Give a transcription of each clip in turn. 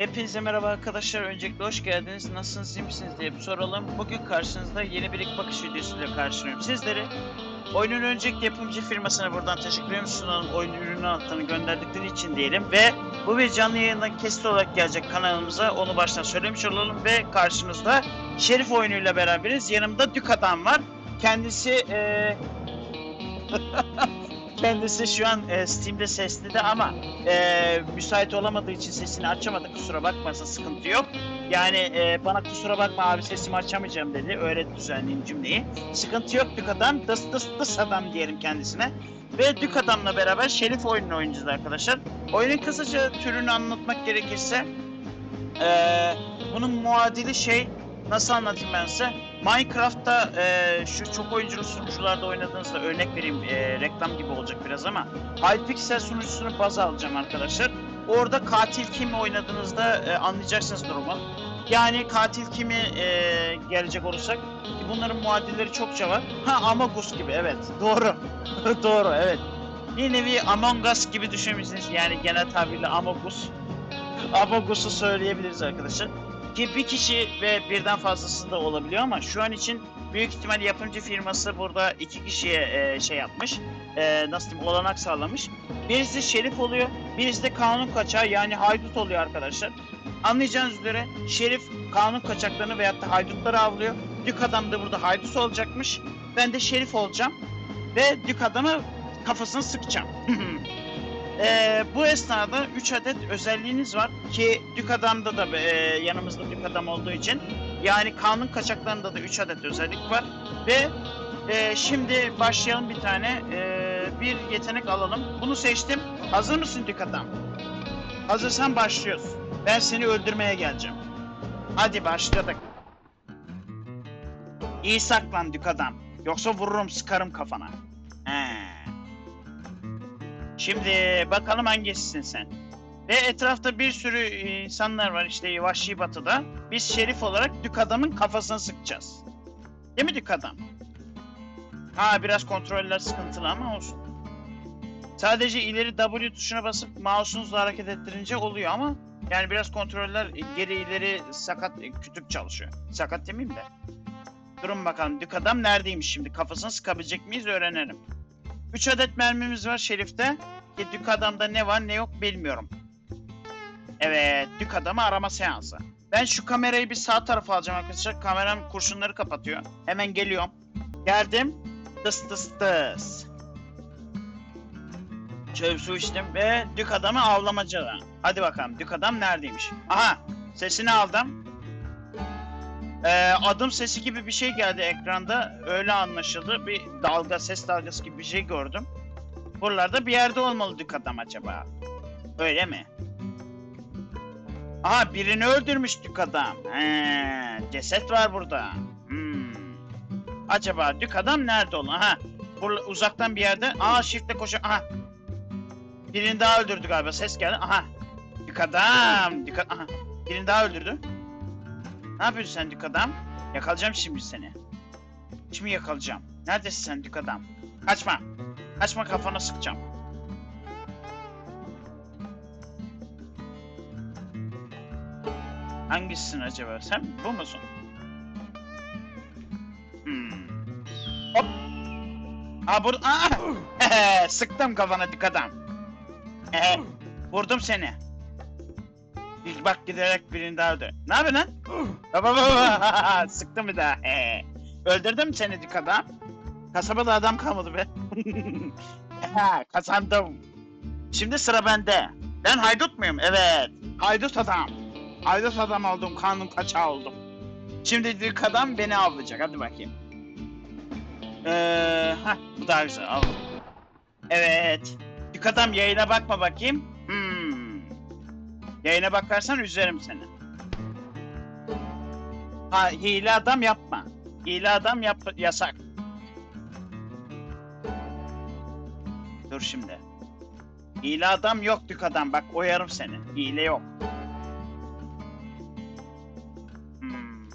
Hepinize merhaba arkadaşlar. Öncelikle hoş geldiniz. Nasılsınız, iyi misiniz diye bir soralım. Bugün karşınızda yeni bir ilk bakış videosuyla karşılıyorum sizleri. Oyunun öncelikle yapımcı firmasına buradan teşekkür sunalım. Oyun ürünü anahtarını gönderdikleri için diyelim. Ve bu bir canlı yayından kesit olarak gelecek kanalımıza. Onu baştan söylemiş olalım. Ve karşınızda Şerif oyunuyla beraberiz. Yanımda Dük Adam var. Kendisi eee Kendisi şu an e, Steam'de sesli de ama e, müsait olamadığı için sesini açamadı. Kusura bakmasın sıkıntı yok. Yani e, bana kusura bakma abi sesimi açamayacağım dedi. Öyle düzenleyeyim cümleyi. Sıkıntı yok Dük Adam. Dıs dıs dıs adam diyelim kendisine. Ve Dük Adam'la beraber Şerif oyununu oynayacağız arkadaşlar. Oyunun kısaca türünü anlatmak gerekirse e, bunun muadili şey nasıl anlatayım ben size? Minecraft'ta e, şu çok oyunculu sunucularda oynadığınızda örnek vereyim e, reklam gibi olacak biraz ama Hypixel sunucusunu baz alacağım arkadaşlar. Orada katil kimi oynadığınızda e, anlayacaksınız durumu. Yani katil kimi e, gelecek olursak ki bunların muadilleri çokça var. Ha Among gibi evet doğru. doğru evet. Bir nevi Among Us gibi düşünmüşsünüz yani genel tabirle Among Us. Among Us'u söyleyebiliriz arkadaşlar. Ki bir kişi ve birden fazlası da olabiliyor ama şu an için büyük ihtimal yapımcı firması burada iki kişiye e, şey yapmış. E, nasıl diyeyim olanak sağlamış. Birisi şerif oluyor, birisi de kanun kaçağı yani haydut oluyor arkadaşlar. Anlayacağınız üzere şerif kanun kaçaklarını veyahut da haydutları avlıyor. Dük adam da burada haydut olacakmış. Ben de şerif olacağım ve dük adamı kafasını sıkacağım. Ee, bu esnada 3 adet özelliğiniz var ki Dük Adam'da da e, yanımızda Dük Adam olduğu için yani kanun kaçaklarında da 3 adet özellik var ve e, şimdi başlayalım bir tane e, bir yetenek alalım. Bunu seçtim. Hazır mısın Dük Adam? Hazırsan başlıyoruz. Ben seni öldürmeye geleceğim. Hadi başladık. İyi saklan Dük Adam. Yoksa vururum sıkarım kafana. He. Şimdi bakalım hangisisin sen. Ve etrafta bir sürü insanlar var işte Vahşi Batı'da. Biz şerif olarak Dük Adam'ın kafasını sıkacağız. Değil mi Dük Adam? Ha biraz kontroller sıkıntılı ama olsun. Sadece ileri W tuşuna basıp mouse'unuzla hareket ettirince oluyor ama yani biraz kontroller geri ileri sakat kütük çalışıyor. Sakat demeyeyim de. Durun bakalım Dük Adam neredeymiş şimdi? Kafasını sıkabilecek miyiz öğrenelim. 3 adet mermimiz var Şerif'te. Ki Dük Adam'da ne var ne yok bilmiyorum. Evet, Dük Adam'ı arama seansı. Ben şu kamerayı bir sağ tarafa alacağım arkadaşlar. Kameram kurşunları kapatıyor. Hemen geliyorum. Geldim. Tıs tıs tıs. Çöp su içtim ve Dük Adam'ı avlamacı. Hadi bakalım Dük Adam neredeymiş? Aha sesini aldım. Ee, adım sesi gibi bir şey geldi ekranda. Öyle anlaşıldı. Bir dalga, ses dalgası gibi bir şey gördüm. Buralarda bir yerde olmalı Adam acaba. Öyle mi? Aha birini öldürmüş Dük Adam. He, ceset var burada. Hmm. Acaba Dük Adam nerede olan? Aha. Burada uzaktan bir yerde. Aa shift'le koşuyor. Aha. Birini daha öldürdü galiba. Ses geldi. Aha. Dük Adam. Dük Aha. Birini daha öldürdü. Ne yapıyorsun sen Dük Adam? Yakalayacağım şimdi seni. Şimdi yakalayacağım. Neredesin sen Dük Adam? Kaçma. Kaçma kafana sıkacağım. Hangisisin acaba? Sen bu musun? Hmm. Hop. Aa bur... Sıktım kafana Dük Adam. Vurdum seni. Bak giderek birini daha öldür. Ne yapıyorsun lan? Baba baba sıktım bir daha. Ee, öldürdüm seni Dük Adam? Kasabada adam kalmadı be. Ha, Kazandım. Şimdi sıra bende. Ben haydut muyum? Evet. Haydut adam. Haydut adam oldum. Kanun kaçağı oldum. Şimdi Dük Adam beni avlayacak. Hadi bakayım. Ee, heh, bu daha güzel. Al. Evet. Dük Adam yayına bakma bakayım. Yayına bakarsan üzerim seni. Ha hile adam yapma. Hile adam yap yasak. Dur şimdi. Hile adam yok dük adam. Bak oyarım seni. Hile yok. Hmm.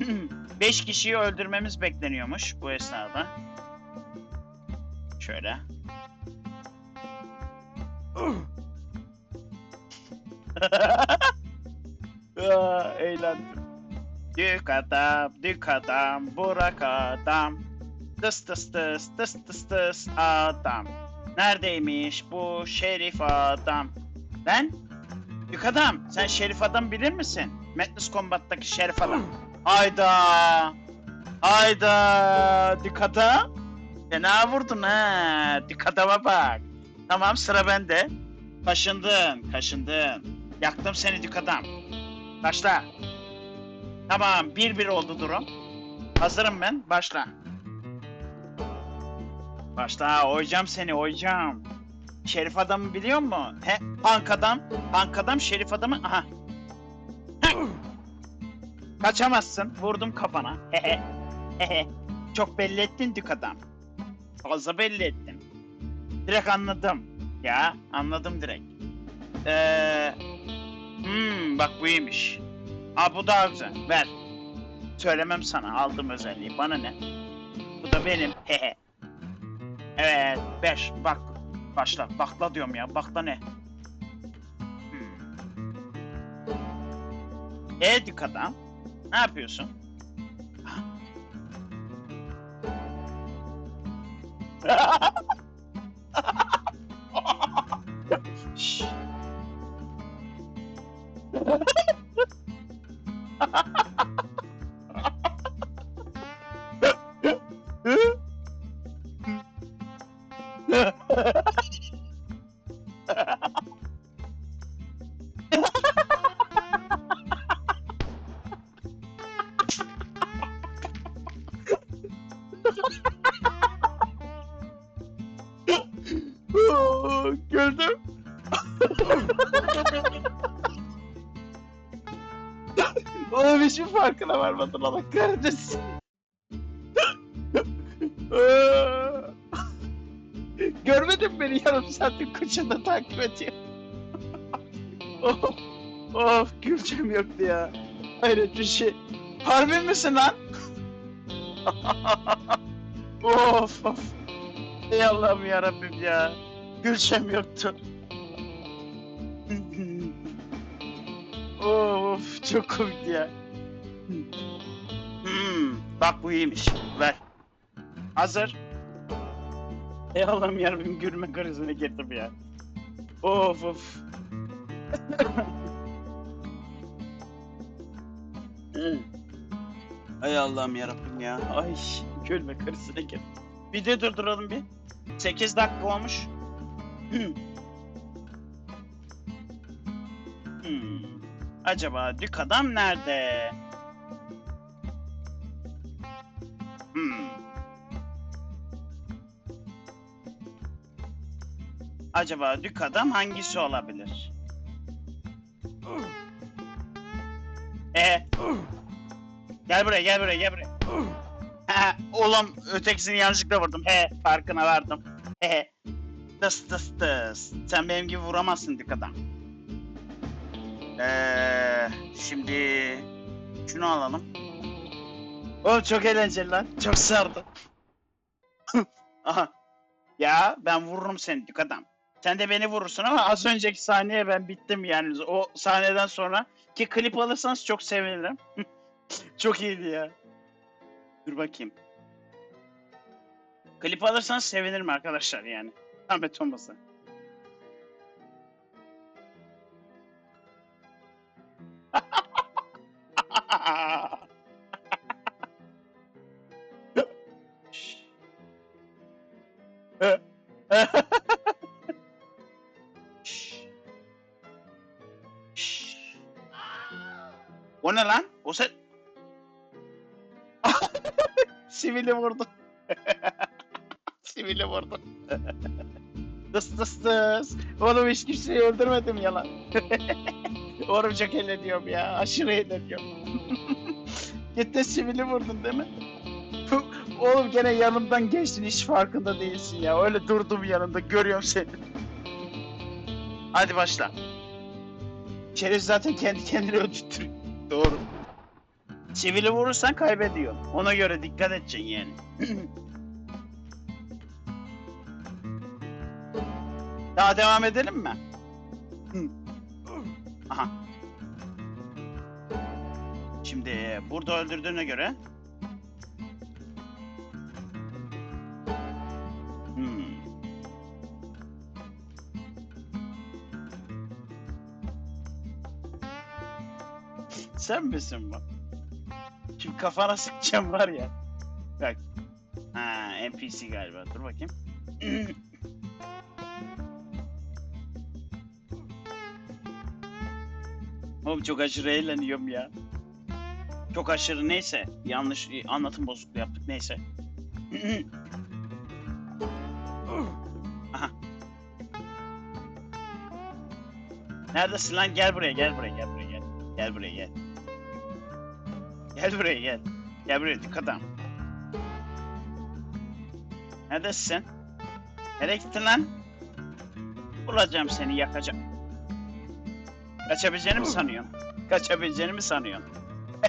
Beş kişiyi öldürmemiz bekleniyormuş bu esnada. Şöyle. Hayda eğlendim. Dük adam, dük adam, burak adam. Tıs tıs tıs, tıs tıs tıs adam. Neredeymiş bu şerif adam? Ben? Dük adam, sen şerif adam bilir misin? Madness Combat'taki şerif adam. Hayda. Hayda. Dük adam. Fena vurdun ha. Dük adama bak. Tamam sıra bende. Kaşındın, kaşındın. Yaktım seni dük adam. Başla. Tamam, bir bir oldu durum. Hazırım ben, başla. Başla, oyacağım seni, oyacağım. Şerif adamı biliyor musun? He, punk adam, punk adam, şerif adamı, aha. Kaçamazsın, vurdum kafana. Hehe, hehe. Çok belli ettin dük adam. Fazla belli ettin. Direkt anladım. Ya, anladım direkt. Eee... Hmm, bak bu iyiymiş. Aa bu daha güzel. Ver. Söylemem sana. Aldım özelliği. Bana ne? Bu da benim. Hehe. evet. Beş. Bak. Başla. Bakla diyorum ya. Bakla ne? Hmm. E dük adam. Ne yapıyorsun? Şşş. Gördüm. Oğlum hiçbir farkına varmadın Allah kahretsin. Görmedin beni yarım saattir kıçında takip ediyor. of, of gülcem yoktu ya. Hayret bir şey. Harbi misin lan? of of. Ey Allah'ım yarabbim ya. Gülşem yoktu. of çok komik ya. Hmm, bak bu iyiymiş. Ver. Hazır. Ey Allah'ım yarabbim gülme krizine girdim ya. Of of. Hmm. Ay Allah'ım yarabbim ya. Ay gülme girdim. Bir de durduralım bir. 8 dakika olmuş. Hmm. Hmm. Acaba dük adam nerede? Hmm. Acaba dük adam hangisi olabilir? E. Gel buraya, gel buraya, gel buraya. Ha, oğlum ötekisini yanlışlıkla vurdum. He, farkına vardım. He. Tıs tıs tıs. Sen benim gibi vuramazsın dük adam. Ee, şimdi şunu alalım. Oğlum çok eğlenceli lan. Çok sardı. Aha. Ya ben vururum seni dük adam. Sen de beni vurursun ama az önceki sahneye ben bittim yani. O sahneden sonra ki klip alırsanız çok sevinirim. çok iyiydi ya. Dur bakayım. Klip alırsanız sevinirim arkadaşlar yani. Ahmet olmasa. Şşş. Sivili vurdu. Sivili vurdu. tıs tıs tıs. Oğlum hiç kimseyi öldürmedim ya lan. Oğlum çok eğleniyorum ya. Aşırı eğleniyorum. Gitti sivili vurdun değil mi? Oğlum gene yanımdan geçtin hiç farkında değilsin ya. Öyle durdum yanında görüyorum seni. Hadi başla. Şerif zaten kendi kendini öldürtüyor. Doğru. Sivili vurursan kaybediyor. Ona göre dikkat edeceksin yani. Daha devam edelim mi? Aha. Şimdi burada öldürdüğüne göre Hmm. Sen misin bu? Şimdi kafana sıkacağım var ya. Bak. Ha NPC galiba. Dur bakayım. Oğlum çok aşırı eğleniyorum ya. Çok aşırı neyse. Yanlış anlatım bozukluğu yaptık neyse. Aha. Neredesin lan? Gel buraya, gel buraya, gel buraya, gel. Gel buraya, gel. Gel buraya, gel. Gel buraya, dikkat adam. Neredesin? Nereye gittin lan? Bulacağım seni, yakacağım. Kaçabileceğini mi sanıyorsun? Kaçabileceğini mi sanıyorsun?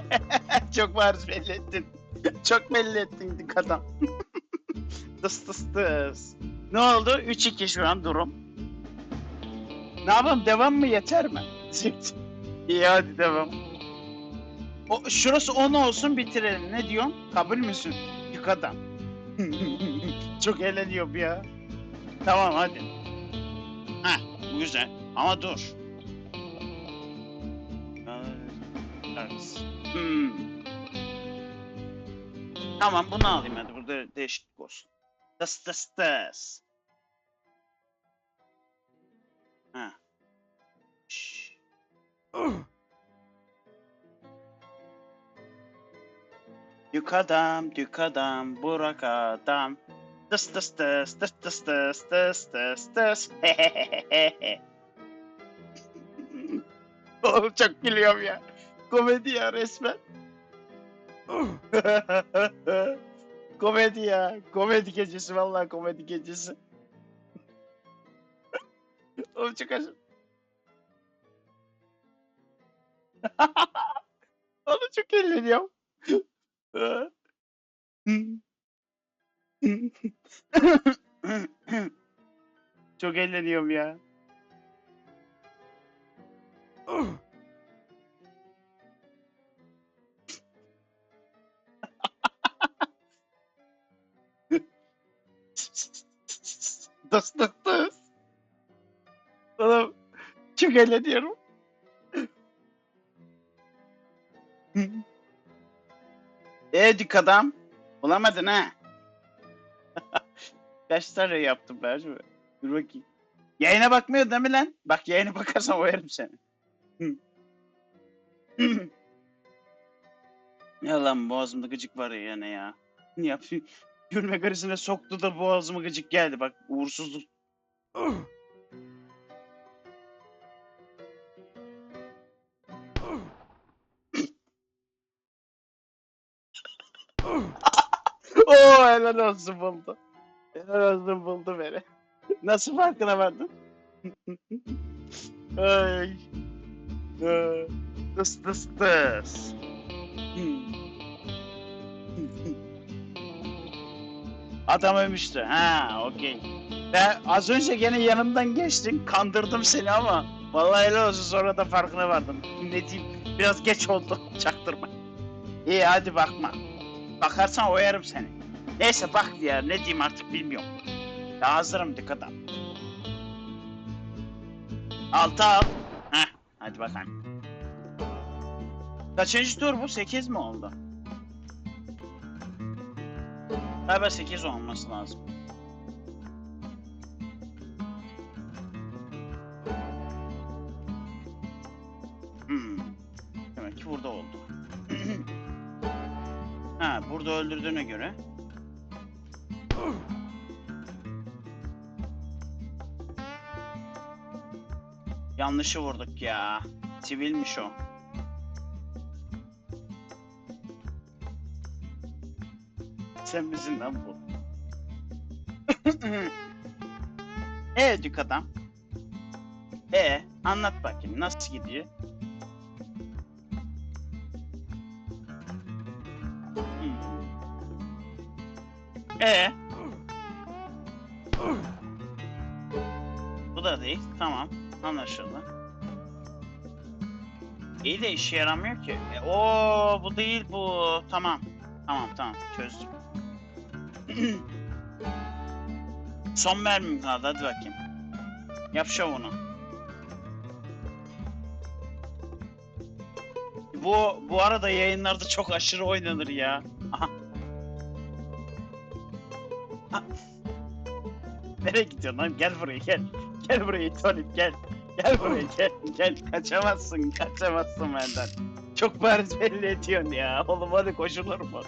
Çok bariz belli ettin. Çok belli ettin dikkat adam. tıs tıs tıs. Ne oldu? 3-2 şu an durum. Ne yapalım? Devam mı? Yeter mi? İyi hadi devam. O, şurası 10 olsun bitirelim. Ne diyorsun? Kabul müsün? Yük adam. Çok eğleniyorum ya. Tamam hadi. Heh, bu güzel. Ama dur. Hmm. Tamam bunu alayım hadi. Burada değişiklik olsun. Tıs tıs tıs. Ha. Şşş. Dük adam, dük adam, burak adam. Tıs tıs tıs, tıs tıs tıs, tıs tıs tıs. Oğlum çok gülüyorum ya. Komedi ya resmen. komedi ya. Komedi gecesi vallahi komedi gecesi. Oğlum çok acı. Oğlum çok eğleniyorum. çok eğleniyorum ya. Dıs dıs dıs. Oğlum çok eğleniyorum. Eee dik adam. Bulamadın ha. Kaç tane yaptım ben şimdi? Dur bakayım. Yayına bakmıyor değil mi lan? Bak yayına bakarsan oyarım seni. ya lan boğazımda gıcık var ya yine ya. Ne yapayım? Gülme krizine soktu da boğazıma gıcık geldi bak uğursuzluk. Oo helal olsun buldu. Helal olsun buldu beni. Nasıl farkına vardın? Ay. Tıs tıs tıs. Adam ölmüştü. Ha, okey. Ben az önce gene yanımdan geçtin, kandırdım seni ama vallahi helal olsun sonra da farkına vardım. Ne diyeyim, biraz geç oldu, çaktırma. İyi hadi bakma. Bakarsan oyarım seni. Neyse bak ya, ne diyeyim artık bilmiyorum. Ya hazırım dikkat et. Altı al. Heh, hadi bakalım. Kaçıncı tur bu? 8 mi oldu? Galiba 8 olması lazım. Öldürdüğüne göre. Yanlışı vurduk ya. Sivilmiş o. Sen misin lan bu? e dük adam. E anlat bakayım nasıl gidiyor? E Bu da değil. Tamam. Anlaşıldı. İyi de işe yaramıyor ki. E, oo bu değil bu. Tamam. Tamam tamam çözdüm. Son mermim kaldı hadi bakayım. Yap şovunu. Bu bu arada yayınlarda çok aşırı oynanır ya. Aha. Nereye gidiyorsun lan? Gel buraya gel. Gel buraya Tony gel. Gel buraya gel. Gel kaçamazsın kaçamazsın benden. Çok bariz belli ediyorsun ya. Oğlum hadi koşulur mu?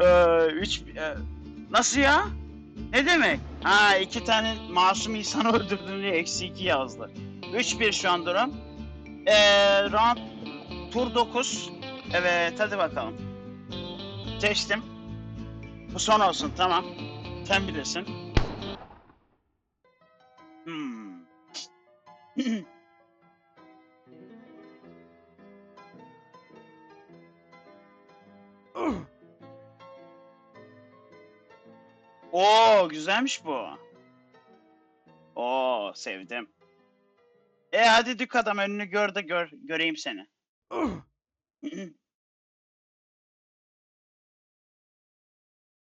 ee, üç... e, nasıl ya? Ne demek? Ha iki tane masum insanı öldürdüm diye eksi iki yazdı. 3-1 şu an durum. Ee, round tur 9. Evet hadi bakalım. Seçtim. Bu son olsun tamam. Sen bilirsin. Hmm. Oo güzelmiş bu. Oo sevdim. E hadi dük adam önünü gör de gör göreyim seni.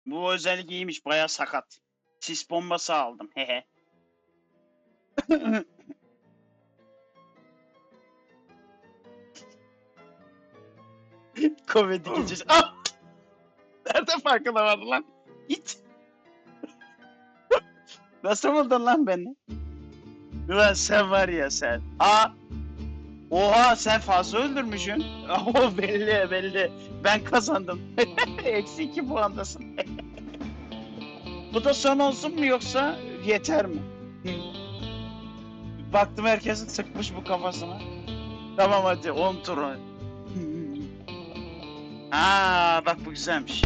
Bu özellik iyiymiş baya sakat. Sis bombası aldım hehe. Komedi gecesi. Ah! Nerede farkına vardı lan? Git. Nasıl buldun lan beni? Ulan sen var ya sen. Aa! Oha sen fazla öldürmüşsün. Oo belli belli. Ben kazandım. Eksi iki puandasın. Bu da son olsun mu yoksa yeter mi? Baktım herkesin sıkmış bu kafasına. Tamam hadi 10 tur. Aa bak bu güzelmiş.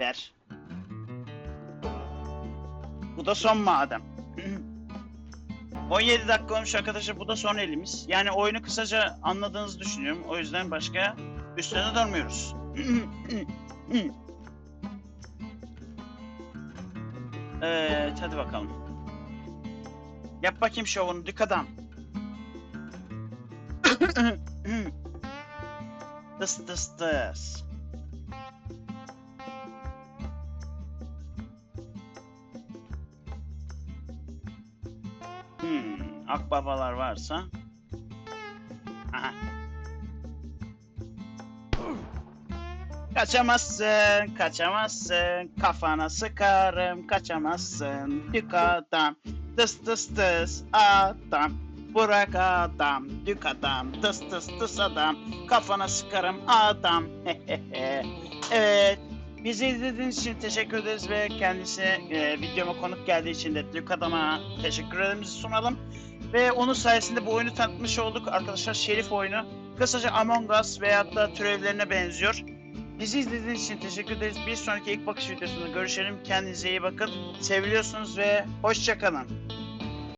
Ver. Bu da son madem. 17 dakika olmuş arkadaşlar. Bu da son elimiz. Yani oyunu kısaca anladığınızı düşünüyorum. O yüzden başka üstüne durmuyoruz. evet hadi bakalım. Yap bakayım şovunu dük adam. tıs tıs tıs. Akbabalar varsa. Kaçamazsın, kaçamazsın, kafana sıkarım, kaçamazsın, dük adam, tıs tıs tıs adam, bırak adam, dük adam, tıs tıs tıs adam, kafana sıkarım adam, evet, bizi izlediğiniz için teşekkür ederiz ve kendisine e, videoma konuk geldiği için de Dük Adam'a teşekkür ederimizi sunalım. Ve onun sayesinde bu oyunu tanıtmış olduk arkadaşlar. Şerif oyunu. Kısaca Among Us veyahut da türevlerine benziyor. Bizi izlediğiniz için teşekkür ederiz. Bir sonraki ilk bakış videosunda görüşelim. Kendinize iyi bakın. Seviliyorsunuz ve hoşçakalın.